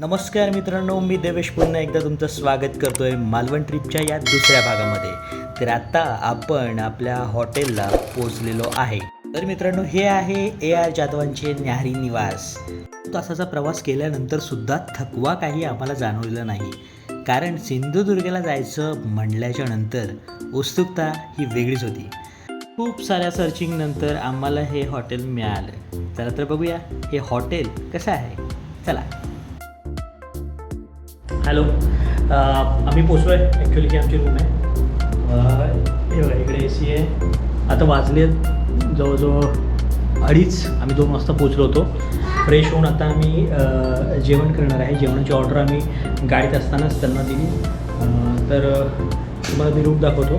नमस्कार मित्रांनो मी देवेश पुन्हा एकदा तुमचं स्वागत करतोय मालवण ट्रिपच्या या दुसऱ्या भागामध्ये. तर आता आपण आपल्या हॉटेलला पोचलेलो आहे. तर मित्रांनो हे आहे ए आर जाधवांचे न्याहारी निवास. तासाचा प्रवास केल्यानंतर सुद्धा थकवा काही आम्हाला जाणवलेला नाही. कारण सिंधुदुर्गला जायचं म्हणल्याच्या नंतर उत्सुकता ही वेगळीच होती. खूप साऱ्या सर्चिंग नंतर आम्हाला हे हॉटेल मिळालं. चला तर बघूया हे हॉटेल कसं आहे? चला. हॅलो. आम्ही पोचलो आहे ॲक्च्युली ही आमची रूम आहे. हे इकडे ए सी आहे. आता वाजले जवळजवळ अडीच. आम्ही दोन वाजता पोचलो होतो. फ्रेश होऊन आता आम्ही जेवण करणार आहे. जेवणाची ऑर्डर आम्ही गाडीत असतानाच त्यांना दिली. तर तुम्हाला मी रूप दाखवतो.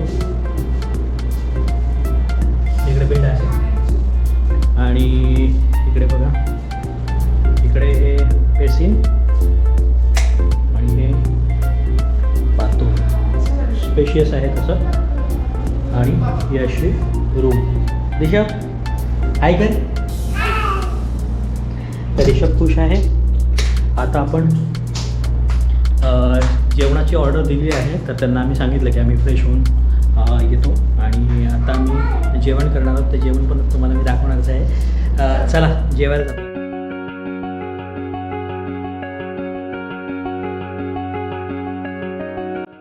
इकडे बेड आहे. आणि इकडे बघा. इकडे हे बेसिन स्पेशियस आहे तसं. आणि ही अशी रूम रिषभ हाय कर तर खुश आहे. आता आपण जेवणाची ऑर्डर दिली आहे तर त्यांना आम्ही सांगितलं की आम्ही फ्रेश होऊन येतो. आणि आता आम्ही जेवण करणार आहोत. ते जेवण पण तुम्हाला मी दाखवणारच आहे. चला जेवायला जातो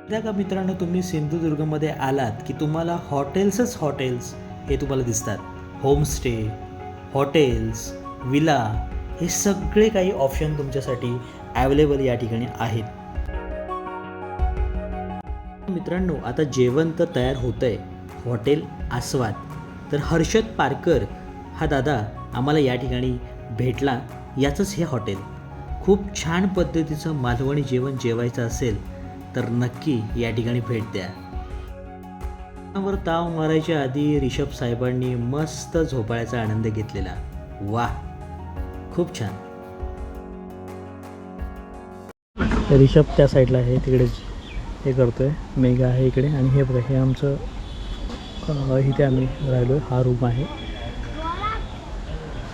एकदा का मित्रांनो तुम्ही सिंधुदुर्गमध्ये आलात की तुम्हाला हॉटेल्सच हॉटेल्स हे तुम्हाला दिसतात. होमस्टे हॉटेल्स विला हे सगळे काही ऑप्शन तुमच्यासाठी अवेलेबल या ठिकाणी आहेत. मित्रांनो आता जेवण तर तयार होतं आहे हॉटेल आस्वाद. तर हर्षद पारकर हा दादा आम्हाला या ठिकाणी भेटला. याचंच हे हॉटेल. खूप छान पद्धतीचं मालवणी जेवण जेवायचं असेल तर नक्की या ठिकाणी भेट द्या. वर ताव मारायच्या आधी रिषभ साहेबांनी मस्त झोपाळ्याचा आनंद घेतलेला. वा खूप छान. रिषभ त्या साईडला आहे तिकडे हे करतोय. मेघा आहे इकडे आणि हे बघा हे आमचं इथे आम्ही राहिलो हा रूम आहे.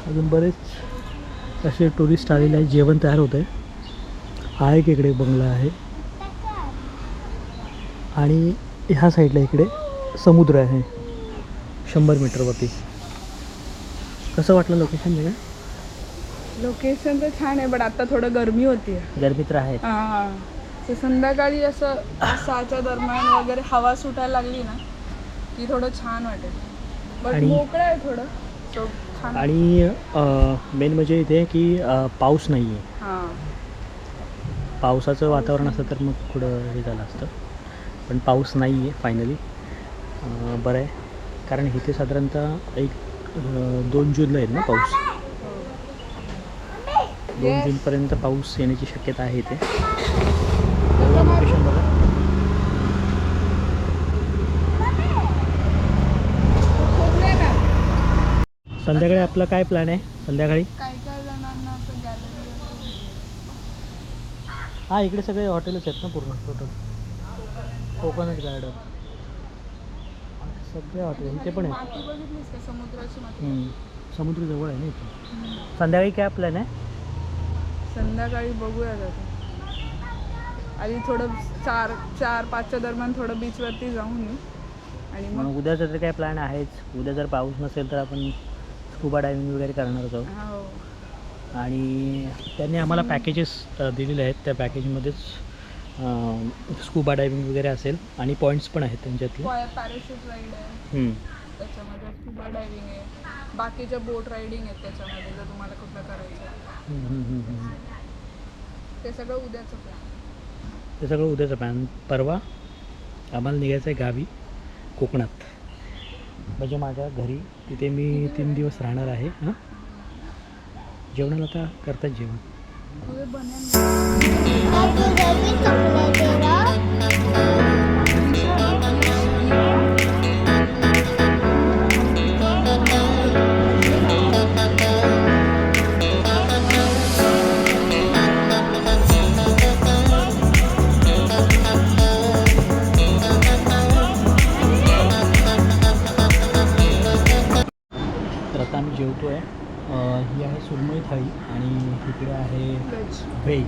अजून बरेच असे टुरिस्ट आलेले आहे जेवण तयार होतं आहे हा एक इकडे बंगला आहे. आणि ह्या साईडला इकडे समुद्र आहे. शंभर मीटरवरती कसं वाटलं लोकेशन वेगळं लोकेशन तर छान आहे बट आता थोडं गरमी होती गरमी तर आहे. हा तर संध्याकाळी असं सहाच्या दरम्यान वगैरे हवा सुटायला लागली ना की थोडं छान वाटेल. बट आणि- मोकळं आहे थोडं छान आणि मेन म्हणजे इथे की अ, पाऊस नाही आहे हा. पावसाचं वातावरण असतं तर मग थोडं हे झालं असतं. पण पाऊस नाही आहे फायनली बरं आहे. कारण इथे साधारणतः एक दोन जूनला येईल ना पाऊस? दोन. जूनपर्यंत पाऊस येण्याची शक्यता आहे इथे. लोकेशन बघा. संध्याकाळी आपला काय प्लॅन आहे? संध्याकाळी? हां इकडे सगळे हॉटेलच आहेत ना पूर्ण टोटल कोकोनट गार्डन. सगळे हॉटेल इथे पण आहेत माती बघितलीस का? समुद्राची माती. हम्म. समुद्र जवळ आहे ना इथे. संध्याकाळी काय प्लॅन आहे? संध्याकाळी बघूया आता. आधी थोडं चार चार पाचच्या दरम्यान थोडं बीचवरती जाऊन येऊ आणि मग मग उद्याचं तर काय प्लॅन आहेच. उद्या जर पाऊस नसेल तर आपण स्कुबा डायव्हिंग वगैरे करणारच आहोत हो. आणि त्यांनी आम्हाला पॅकेजेस दिलेले आहेत. त्या पॅकेजमध्येच स्कुबा डायव्हिंग वगैरे असेल आणि पॉईंट्स पण आहेत त्यांच्यातले. पॅराशूट राईड आहे. हम्म. त्याच्यामध्ये स्कुबा डायव्हिंग आहे. बाकीच्या बोट रायडिंग आहेत त्याच्यामध्ये जर तुम्हाला कुठलं करायचं. ते सगळं उद्याचं प्लॅन ते सगळं उद्याचं प्लॅन परवा आम्हाला निघायचं आहे गावी कोकणात. म्हणजे माझ्या घरी तिथे मी तीन दिवस राहणार आहे हां? जेवणाला आता करतात जेवण. હવે બને व्हेज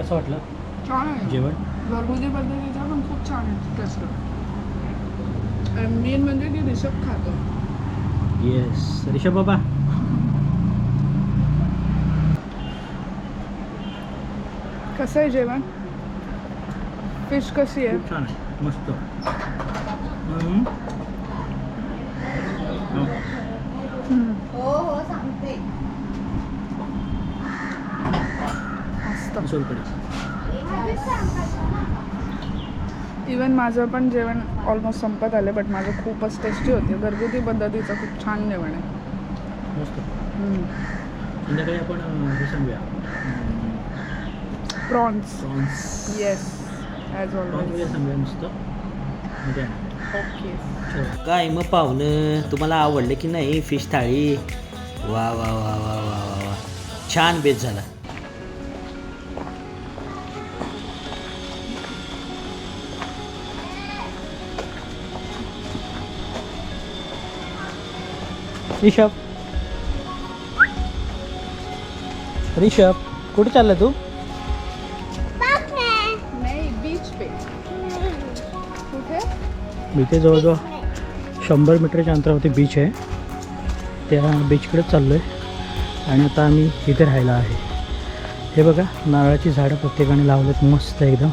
कसं वाटलं? छान आहे. जेवण? घरगुती पद्धतीचा पण खूप छान आहे टेस्ट मेन म्हणजे की रिषभ खातो. येस ऋषभ बाबा. कसं आहे जेवण? फिश कशी आहे? छान आहे. मस्त. हम्म. हो. हो हो सांगते. मस्त इवन माझं पण जेवण ऑलमोस्ट संपत आलं बट माझं खूपच टेस्टी होते. घरगुती पद्धतीचं खूप छान जेवण आहे. संध्याकाळी आपण हे सांगूया. Prawns. Prawns. Yes as always सांगूया नुसतं ओके. काय मग पाहुणं? तुम्हाला आवडलं की नाही? फिश थाळी? वा वा वा वा वा वा वा. छान बेत झाला. ऋषभ. ऋषभ कुठे चालला तू? नाही बीच पे. कुठे? इथे जवळजवळ शंभर मीटरच्या अंतरावरती बीच आहे. त्या बीचकडेच चाललो आहे आणि आता आम्ही इथे राहायला आहे. हे बघा नारळाची झाडं प्रत्येकाने लावलेत मस्त एकदम.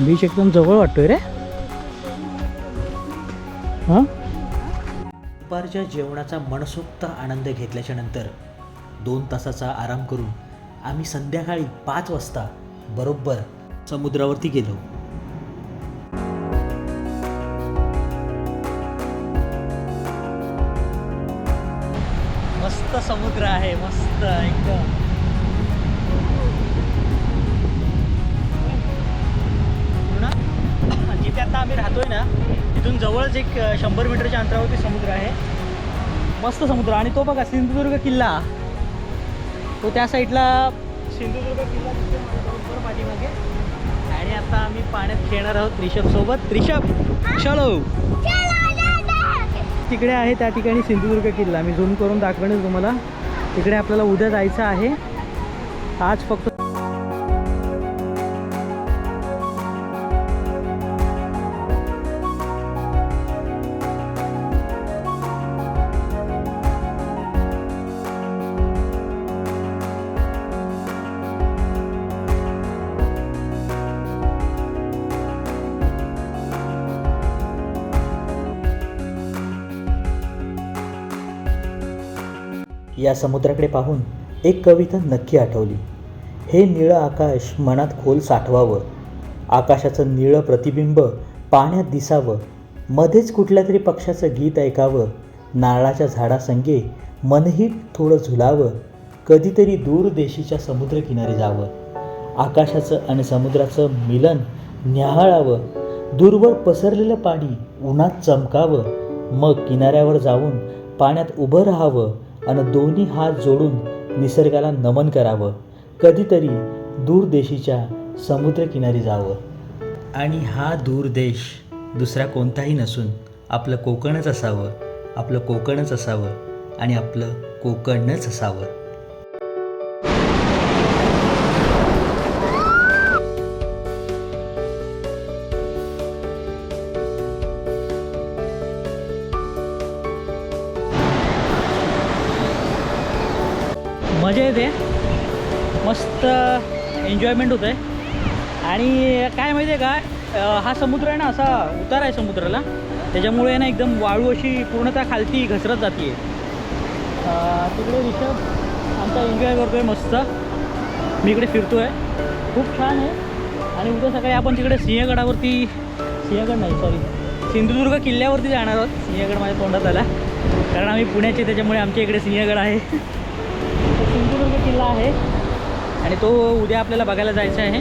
बीच एकदम जवळ वाटतोय रे. हां? दुपारच्या जेवणाचा मनसोक्त आनंद घेतल्याच्या नंतर दोन तासाचा आराम करून आम्ही संध्याकाळी पाच वाजता बरोबर समुद्रावरती गेलो. मस्त समुद्र आहे मस्त एकदम. हो जिथे आता आम्ही राहतोय ना? तिथून जवळच एक शंभर मीटरच्या अंतरावरती समुद्र आहे. मस्त समुद्र. आणि तो बघा सिंधुदुर्ग किल्ला. तो त्या साईडला सिंधुदुर्ग किल्ला दिसतोय पाठीमागे. आणि आता आम्ही पाण्यात खेळणार आहोत रिषभ सोबत. रिषभ चलो. तिकडे आहे त्या ठिकाणी सिंधुदुर्ग किल्ला. मी झूम करून दाखवेनच तुम्हाला. तिकडे आपल्याला उद्या जायचं आहे. आज फक्त या समुद्राकडे पाहून एक कविता नक्की आठवली. हे निळं आकाश मनात खोल साठवावं. आकाशाचं निळं प्रतिबिंब पाण्यात दिसावं. मध्येच कुठल्या तरी पक्षाचं गीत ऐकावं. नारळाच्या झाडासंगे मनही थोडं झुलावं. कधीतरी दूर देशीच्या समुद्रकिनारी जावं. आकाशाचं आणि समुद्राचं मिलन न्याहाळावं. दूरवर पसरलेलं पाणी उन्हात चमकावं. मग किनाऱ्यावर जाऊन पाण्यात उभं राहावं. आणि दोन्ही हात जोडून निसर्गाला नमन करावं. कधीतरी दूरदेशीच्या समुद्रकिनारी जावं. आणि हा दूरदेश दुसरा कोणताही नसून आपलं कोकणच असावं. आपलं कोकणच असावं आणि आपलं कोकणच असावं. मजा येते. मस्त एन्जॉयमेंट होतं आहे आणि काय माहिती आहे का हा समुद्र आहे ना असा उतार आहे समुद्राला. त्याच्यामुळे ना एकदम वाळू अशी पूर्णतः खालती घसरत जाते तिकडे ऋषभ आमचा एन्जॉय करतो आहे मस्त. मी इकडे फिरतो आहे खूप छान आहे. आणि उद्या सकाळी आपण तिकडे सिंहगडावरती सिंहगड नाही सॉरी सिंधुदुर्ग किल्ल्यावरती जाणार आहोत. सिंहगड माझ्या तोंडात आला. कारण आम्ही पुण्याचे त्याच्यामुळे आमच्या इकडे सिंहगड आहे. सिंधुदुर्ग किल्ला आहे. आणि तो उद्या आपल्याला बघायला जायचा आहे.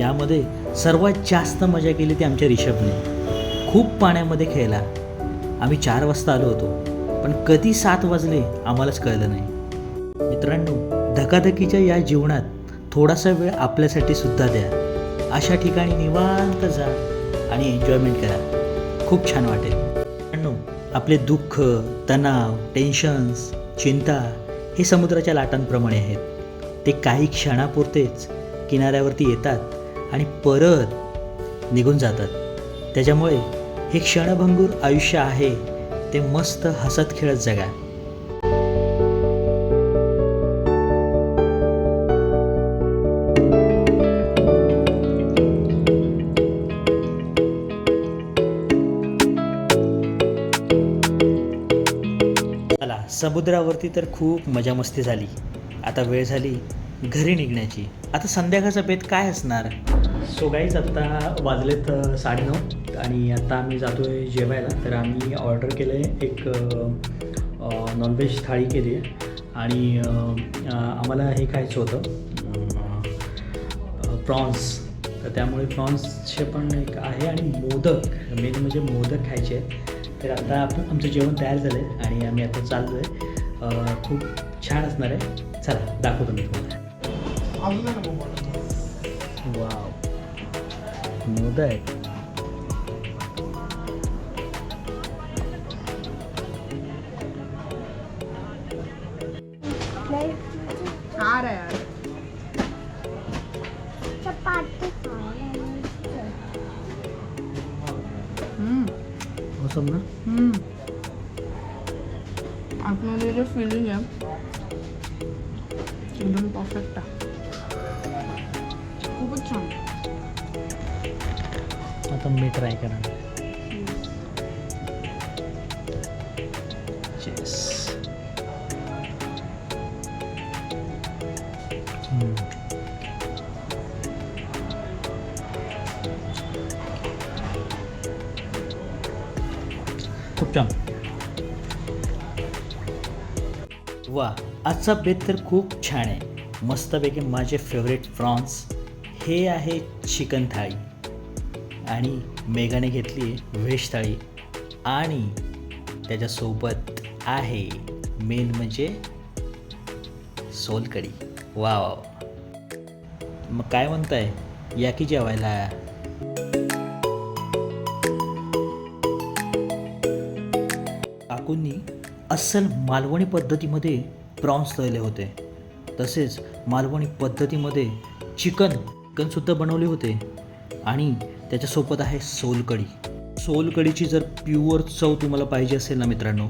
यामध्ये सर्वात जास्त मजा केली ती आमच्या रिषभने. खूप पाण्यामध्ये खेळला. आम्ही चार वाजता आलो होतो पण कधी सात वाजले आम्हालाच कळलं नाही. मित्रांनो धकाधकीच्या या जीवनात थोडासा वेळ आपल्यासाठी सुद्धा द्या. अशा ठिकाणी निवांत जा आणि एन्जॉयमेंट करा. खूप छान वाटेल. मित्रांनो आपले दुःख तणाव टेन्शन्स चिंता हे समुद्राच्या लाटांप्रमाणे आहेत. ते काही क्षणापुरतेच किनाऱ्यावरती येतात आणि परत निघून जातात. त्याच्यामुळे हे क्षणभंगूर आयुष्य आहे. ते मस्त हसत खेळत जगा. समुद्रावरती तर खूप मजा मस्ती झाली. आता वेळ झाली घरी निघण्याची. आता संध्याकाळचा बेत काय असणार? सो गाईज आत्ता वाजलेत साडेनऊ आणि आता आम्ही जातो आहे जेवायला. तर आम्ही ऑर्डर केलं आहे एक नॉनव्हेज थाळी केली आहे आणि आम्हाला हे खायचं होतं. प्रॉन्स. तर त्यामुळे प्रॉन्सचे पण एक आहे आणि मोदक. मेन म्हणजे मोदक खायचे. आहेत तर आता आपण आमचं जेवण तयार झालं आहे आणि आम्ही आता चाललो आहे खूप छान असणार आहे. चला दाखवतो मी तुम्हाला. वाव. मोदक. खूपच छान. आता मी ट्राय करणार. खूप छान. वा आजचा बेत तर खूप छान आहे. मस्तपैकी माझे फेवरेट प्रॉन्स हे आहे चिकन थाळी. आणि मेघाने घेतली आहे व्हेज थाळी. आणि त्याच्यासोबत आहे मेन म्हणजे सोलकडी वा वा मग काय म्हणताय? या की जेवायला? काकूंनी अस्सल मालवणी पद्धतीमध्ये प्रॉन्स तळले होते. तसेच मालवणी पद्धतीमध्ये चिकन चिकनसुद्धा बनवले होते. आणि त्याच्यासोबत आहे सोलकढी. सोलकढीची जर प्युअर चव तुम्हाला पाहिजे असेल ना मित्रांनो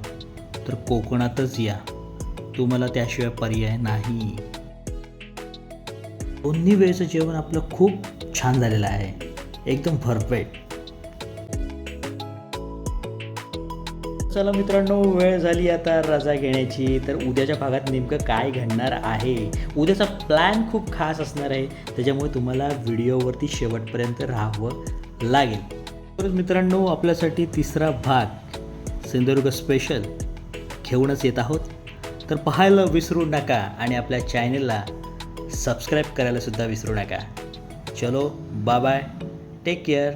तर कोकणातच या. तुम्हाला त्याशिवाय पर्याय नाही. दोन्ही वेळचं जेवण आपलं खूप छान झालेलं आहे. एकदम भरपेट चला मित्रांनो वेळ झाली आता रजा घेण्याची. तर उद्याच्या भागात नेमकं काय घडणार आहे? उद्याचा प्लॅन खूप खास असणार आहे. त्याच्यामुळे तुम्हाला व्हिडिओवरती शेवटपर्यंत राहावं लागेल. तर मित्रांनो आपल्यासाठी तिसरा भाग सिंधुदुर्ग स्पेशल घेऊनच येत आहोत. तर पाहायला विसरू नका आणि आपल्या चॅनलला सबस्क्राईब करायलासुद्धा विसरू नका. चलो बाय बाय टेक केअर